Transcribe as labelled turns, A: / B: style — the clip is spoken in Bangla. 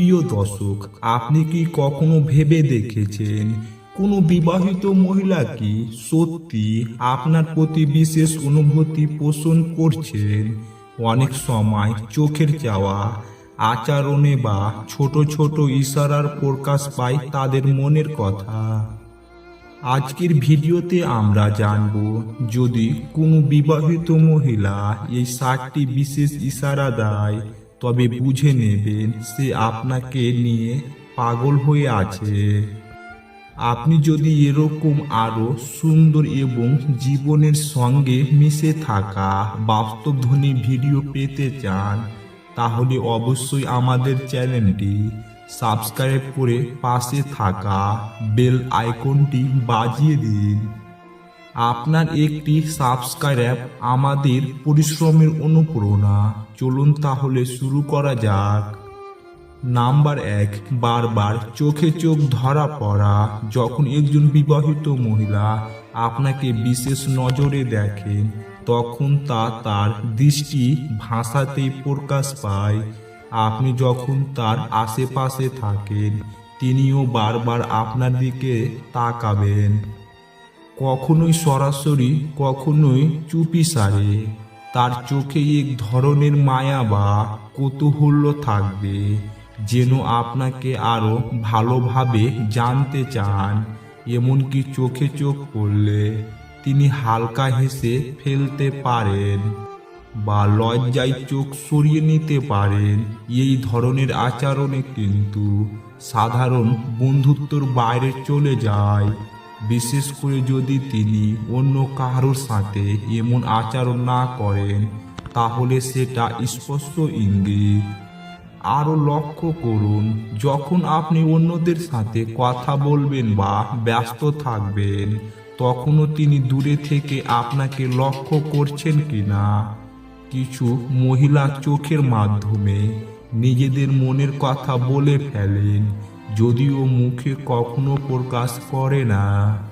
A: প্রিয় দর্শক, আপনি কি কখনো ভেবে দেখেছেন কোনো বিবাহিত মহিলা কি সত্যি আপনার প্রতি বিশেষ অনুভূতি পোষণ করছেন? অনেক সময় চোখের চাওয়া, আচরণে বা ছোট ছোট ইশারার প্রকাশ পায় তাদের মনের কথা। আজকের ভিডিওতে আমরা জানব, যদি কোনো বিবাহিত মহিলা এই সাতটি বিশেষ ইশারা দেয় তবে বুঝে নেবেন সে আপনাকে নিয়ে পাগল হয়ে আছে। আপনি যদি এরকম আরও সুন্দর এবং জীবনের সঙ্গে মিশে থাকা বাস্তবধ্বনি ভিডিও পেতে চান, তাহলে অবশ্যই আমাদের চ্যানেলটি সাবস্ক্রাইব করে পাশে থাকা বেল আইকনটি বাজিয়ে দিন। আপনার একটি সাবস্ক্রাইব আমাদের পরিশ্রমের অনুপ্রেরণা। চলুন তাহলে শুরু করা যাক। নাম্বার এক, বারবার চোখে চোখ ধরা পড়া। যখন একজন বিবাহিত মহিলা আপনাকে বিশেষ নজরে দেখেন তখন তা তার দৃষ্টি ভাষাতেই প্রকাশ পায়। আপনি যখন তার আশেপাশে থাকেন, তিনিও বারবার আপনার দিকে তাকাবেন। কখনোই সরাসরি, কখনোই চুপি সারে তার চোখে এক ধরনের মায়া বা কৌতূহল থাকবে, যেন আপনাকে আরও ভালোভাবে জানতে চান। এমনকি চোখে চোখ পড়লে তিনি হালকা হেসে ফেলতে পারেন বা লজ্জায় চোখ সরিয়ে নিতে পারেন। এই ধরনের আচরণে কিন্তু সাধারণ বন্ধুত্বর বাইরে চলে যায়। বিশেষ করে যদি তিনি অন্য কারোর সাথে এমন আচরণ না করেন, তাহলে সেটা স্পষ্ট ইঙ্গিত। আরও লক্ষ্য করুন, যখন আপনি অন্যদের সাথে কথা বলবেন বা ব্যস্ত থাকবেন, তখনও তিনি দূরে থেকে আপনাকে লক্ষ্য করছেন কি না কিছু মহিলা চোখের মাধ্যমে নিজেদের মনের কথা বলে ফেলেন যদিও মুখে কখনো প্রকাশ করে না।